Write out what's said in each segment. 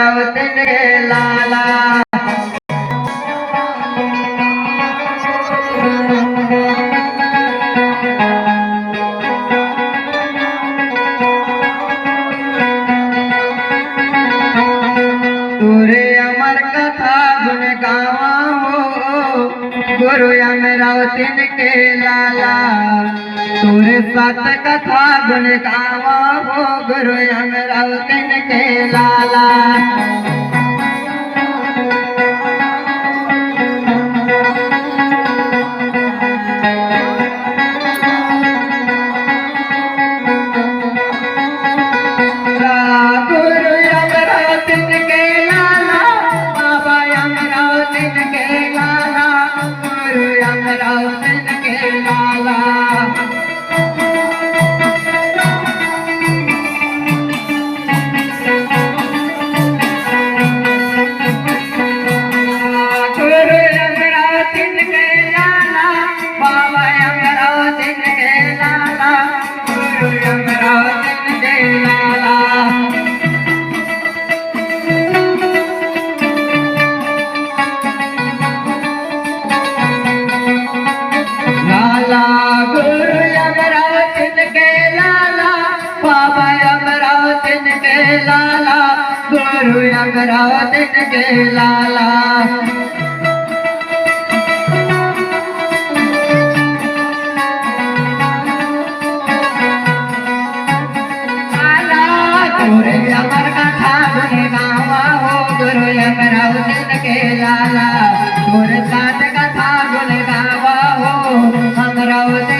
अमरावती के लाला गुरु अमरावती के लाला। तुरे सत कथा गुण गावा हो गुरु अमरावती के लाला। गुरु अमरावती के लाला गुरु अमरावती के लाला लाला गुरु अमर कथा गुण गावा हो गुरु अमरावती के लाला गुरु सात कथा गुण गावा हो अमरावती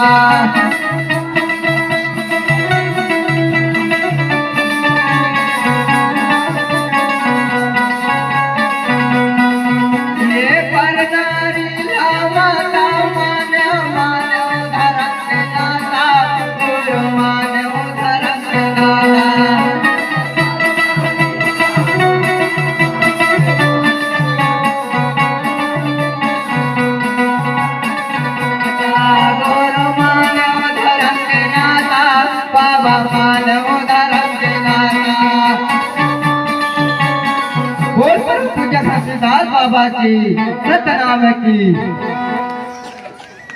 Yeah. बाबा की सतनाम की।